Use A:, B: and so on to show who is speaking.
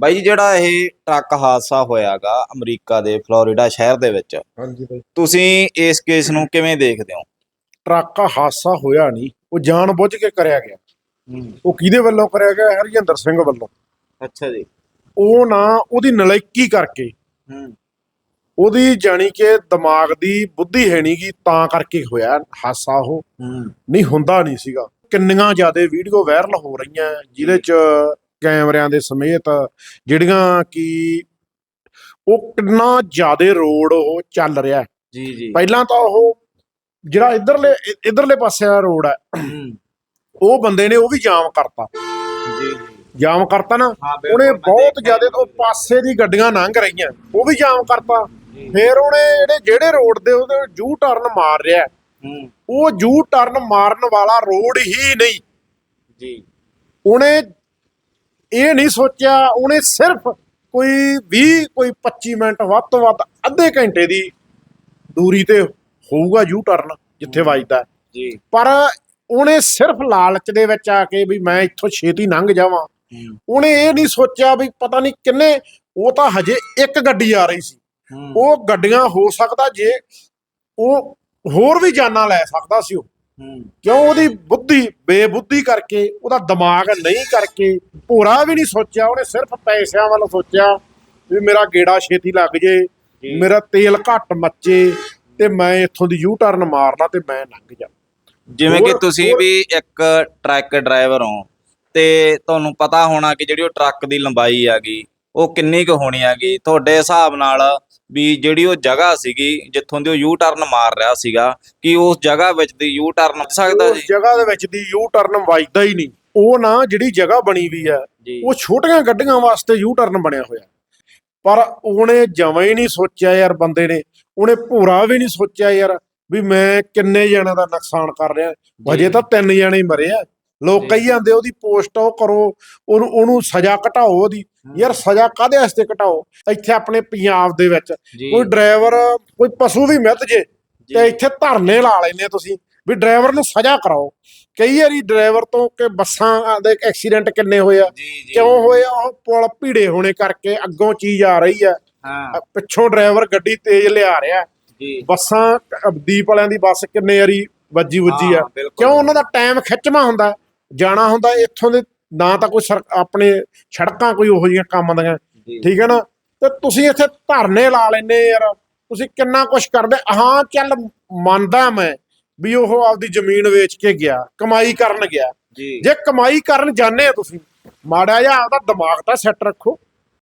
A: ਬਾਈ ਜੀ ਜਿਹੜਾ ਇਹ ਟਰੱਕ ਹਾਦਸਾ ਹੋਇਆਗਾ ਅਮਰੀਕਾ ਦੇ ਫਲੋਰੀਡਾ ਸ਼ਹਿਰ ਦੇ ਵਿੱਚ
B: ਹਾਂਜੀ ਬਾਈ।
A: ਤੁਸੀਂ ਇਸ ਕੇਸ ਨੂੰ ਕਿਵੇਂ ਦੇਖਦੇ ਹੋ?
B: ਟਰੱਕ ਹਾਦਸਾ ਹੋਇਆ ਨਹੀਂ ਉਹ ਜਾਣ ਬੁੱਝ ਕੇ ਕਰਿਆ ਗਿਆ। ਉਹ ਕਿਹਦੇ ਵੱਲੋਂ ਕਰਿਆ ਗਿਆ? ਹਰਜਿੰਦਰ ਸਿੰਘ ਵੱਲੋਂ।
A: ਅੱਛਾ ਜੀ।
B: ਉਹ ਨਾ ਉਹਦੀ ਨਲਾਇਕੀ ਕਰਕੇ। ਉਹਦੀ ਜਾਣੀ ਕਿ ਦਿਮਾਗ ਦੀ ਬੁੱਧੀ ਹੈ ਨਹੀਂਗੀ ਤਾਂ ਕਰਕੇ ਹੋਇਆ ਹਾਦਸਾ ਉਹ। ਨਹੀਂ ਹੁੰਦਾ ਨਹੀਂ ਸੀਗਾ। ਕਿੰਨੀਆਂ ਜ਼ਿਆਦਾ ਵੀਡੀਓ ਵਾਇਰਲ ਹੋ ਰਹੀਆਂ ਜਿਹਦੇ ਚ ਕੈਮਰਿਆਂ ਦੇ ਸਮੇਤ ਜਿਹੜੀਆਂ ਕਿ ਉਹ ਕਿੰਨਾ ਜ਼ਿਆਦਾ ਰੋਡ ਉਹ ਚੱਲ ਰਿਹਾ।
A: ਜੀ ਜੀ।
B: ਪਹਿਲਾਂ ਤਾਂ ਉਹ ਜਿਹੜਾ ਇਧਰਲੇ ਇਧਰਲੇ ਪਾਸੇ ਦਾ ਰੋਡ ਹੈ ਉਹ ਬੰਦੇ ਨੇ ਉਹ ਵੀ ਜਾਮ ਕਰਤਾ।
A: ਜੀ ਜੀ।
B: ਜਾਮ ਕਰਤਾ ਨਾ ਉਹਨੇ ਬਹੁਤ ਜ਼ਿਆਦਾ ਤੋਂ ਪਾਸੇ ਦੀ ਗੱਡੀਆਂ ਲੰਘ ਰਹੀਆਂ ਉਹ ਵੀ ਜਾਮ ਕਰਤਾ। ਫਿਰ ਉਹਨੇ ਜਿਹੜੇ ਜਿਹੜੇ ਰੋਡ ਦੇ ਉਹਦੇ ਜੂ ਟਰਨ ਮਾਰ ਰਿਹਾ ਉਹ ਜੂ ਟਰਨ ਮਾਰਨ ਵਾਲਾ ਰੋਡ ਹੀ ਨਹੀਂ।
A: ਜੀ।
B: ਉਹਨੇ ਇਹ ਨਹੀਂ ਸੋਚਿਆ ਉਹਨੇ ਸਿਰਫ ਕੋਈ 20 ਕੋਈ 25 ਮਿੰਟ ਵੱਧ ਤੋਂ ਵੱਧ ਅੱਧੇ ਘੰਟੇ ਦੀ ਦੂਰੀ ਤੇ ਹੋਊਗਾ ਯੂ ਟਰਨ ਜਿੱਥੇ ਵੱਜਦਾ।
A: ਜੀ।
B: ਪਰ ਉਹਨੇ ਸਿਰਫ ਲਾਲਚ ਦੇ ਵਿੱਚ ਆ ਕੇ ਵੀ ਮੈਂ ਇੱਥੋਂ ਛੇਤੀ ਲੰਘ ਜਾਵਾਂ। ਉਹਨੇ ਇਹ ਨਹੀਂ ਸੋਚਿਆ ਵੀ ਪਤਾ ਨਹੀਂ ਕਿੰਨੇ ਉਹ ਤਾਂ ਹਜੇ ਇੱਕ ਗੱਡੀ ਆ ਰਹੀ ਸੀ। ਉਹ ਗੱਡੀਆਂ ਹੋ ਸਕਦਾ ਜੇ ਉਹ ਹੋਰ ਵੀ ਜਾਨਾਂ ਲੈ ਸਕਦਾ ਸੀ ਉਹ। ਕਿਉਂ ਉਹਦੀ ਬੁੱਧੀ ਬੇਬੁੱਧੀ ਕਰਕੇ ਉਹਦਾ ਦਿਮਾਗ ਨਹੀਂ ਕਰਕੇ ਭੋਰਾ ਵੀ ਨਹੀਂ ਸੋਚਿਆ ਉਹਨੇ ਸਿਰਫ ਪੈਸਿਆਂ ਵੱਲ ਸੋਚਿਆ ਵੀ ਮੇਰਾ ਗੇੜਾ ਛੇਤੀ ਲੱਗ ਜੇ। ਮੇਰਾ ਤੇਲ ਘੱਟ ਮੱਚੇ ਤੇ ਮੈਂ ਇੱਥੋਂ ਦੀ ਯੂ ਟਰਨ ਮਾਰਨਾ ਤੇ ਮੈਂ ਲੰਘ ਜਾ
A: ਜਿਵੇਂ ਕਿ ਤੁਸੀਂ ਵੀ ਇੱਕ ਟਰੱਕ ਡਰਾਈਵਰ ਹੋ ਤੇ ਤੁਹਾਨੂੰ ਪਤਾ ਹੋਣਾ ਕਿ ਜਿਹੜੀ ਉਹ ਟਰੱਕ ਦੀ ਲੰਬਾਈ ਹੈਗੀ ਉਹ ਕਿੰਨੀ ਕੁ ਹੋਣੀ ਹੈਗੀ ਤੁਹਾਡੇ ਹਿਸਾਬ ਨਾਲ ਵੀ ਜਿਹੜੀ ਉਹ ਜਗ੍ਹਾ ਸੀਗੀ ਜਿੱਥੋਂ ਦੀ ਉਹ ਯੂ ਟਰਨ ਮਾਰ ਰਿਹਾ ਸੀਗਾ ਕਿ ਉਸ ਜਗ੍ਹਾ ਵਿੱਚ ਦੀ ਯੂ ਟਰਨ ਹੋ ਸਕਦਾ
B: ਉਸ
A: ਜੀ?
B: ਜਗ੍ਹਾ ਦੇ ਵਿੱਚ ਦੀ ਯੂ ਟਰਨ ਵੱਜਦਾ ਹੀ ਨਹੀਂ। ਉਹ ਨਾ ਜਿਹੜੀ ਜਗ੍ਹਾ ਬਣੀ ਵੀ ਆ
A: ਜੀ।
B: ਉਹ ਛੋਟੀਆਂ ਗੱਡੀਆਂ ਵਾਸਤੇ ਯੂ ਟਰਨ ਬਣਿਆ ਹੋਇਆ। ਪਰ ਉਹਨੇ ਜਮਾਂ ਹੀ ਨਹੀਂ ਸੋਚਿਆ ਯਾਰ ਬੰਦੇ ਨੇ। ਉਹਨੇ ਭੂਰਾ ਵੀ ਨਹੀਂ ਸੋਚਿਆ ਯਾਰ ਵੀ ਮੈਂ ਕਿੰਨੇ ਜਣਾਂ ਦਾ ਨੁਕਸਾਨ ਕਰ ਰਿਹਾ। ਹਜੇ ਤਾਂ ਤਿੰਨ ਜਣੇ ਹੀ ਮਰੇ ਆ। ਲੋਕ
A: ਜੀ।
B: ਕਹੀ ਜਾਂਦੇ ਉਹਦੀ ਪੋਸਟ ਉਹ ਕਰੋ ਉਹਨੂੰ ਉਹਨੂੰ ਸਜ਼ਾ ਘਟਾਓ ਉਹਦੀ। ਯਾਰ ਸਜ਼ਾ ਕਾਦੇ ਵਾਸਤੇ ਘਟਾਓ ਇੱਥੇ ਆਪਣੇ ਪੰਜਾਬ ਦੇ ਵਿੱਚ ਕੋਈ ਡਰਾਈਵਰ ਕੋਈ ਪਸ਼ੂ ਵੀ ਮਿੱਧ ਜੇ। ਤੇ ਇੱਥੇ ਧਰਨੇ ਲਾ ਲੈਨੇ ਤੁਸੀਂ ਵੀ ਡਰਾਈਵਰ ਨੂੰ ਸਜ਼ਾ ਕਰਾਓ। ਕਈ ਵਾਰੀ ਡਰਾਈਵਰ ਤੋਂ ਕਿ ਬੱਸਾਂ ਦੇ ਐਕਸੀਡੈਂਟ ਕਿੰਨੇ ਹੋਏ ਆ ਕਿਉਂ ਹੋਏ ਆ? ਉਹ ਪੁਲ ਭੀੜੇ ਹੋਣੇ ਕਰਕੇ ਅੱਗੋਂ ਚੀਜ਼ ਆ ਰਹੀ ਆ।
A: ਹਾਂ।
B: ਪਿੱਛੋਂ ਡਰਾਈਵਰ ਗੱਡੀ ਤੇਜ਼ ਲਿਆ ਰਿਹਾ। ਬੱਸਾਂ ਦੀਪ ਵਾਲਿਆਂ ਦੀ ਬੱਸ ਕਿੰਨੇ ਵਾਰੀ ਵੱਜੀ ਵੱਜੀ ਆ। ਕਿਉਂ ਉਹਨਾਂ ਦਾ ਟਾਈਮ ਖਿੱਚਵਾ ਹੁੰਦਾ? ਜਾਣਾ ਹੁੰਦਾ ਇੱਥੋਂ ਦੇ ਨਾ ਤਾਂ ਕੋਈ ਸਰ- ਆਪਣੇ ਸੜਕਾਂ ਕੋਈ ਉਹੋ ਜਿਹੀਆਂ ਕੰਮ ਦੀਆਂ। ਠੀਕ ਹੈ ਨਾ? ਤੇ ਤੁਸੀਂ ਇੱਥੇ ਧਰਨੇ ਲਾ ਲੈਨੇ ਯਾਰ। ਤੁਸੀਂ ਕਿੰਨਾ ਕੁਛ ਕਰਦੇ। ਹਾਂ ਚੱਲ ਮੰਨਦਾ ਮੈਂ ਵੀ ਉਹ ਆਪਦੀ ਜ਼ਮੀਨ ਵੇਚ ਕੇ ਗਿਆ ਕਮਾਈ ਕਰਨ ਗਿਆ।
A: ਜੀ।
B: ਜੇ ਕਮਾਈ ਕਰਨ ਜਾਂਦੇ ਆ ਤੁਸੀਂ ਮਾੜਾ ਜਿਹਾ ਆਪਦਾ ਦਿਮਾਗ ਤਾਂ ਸੈੱਟ ਰੱਖੋ।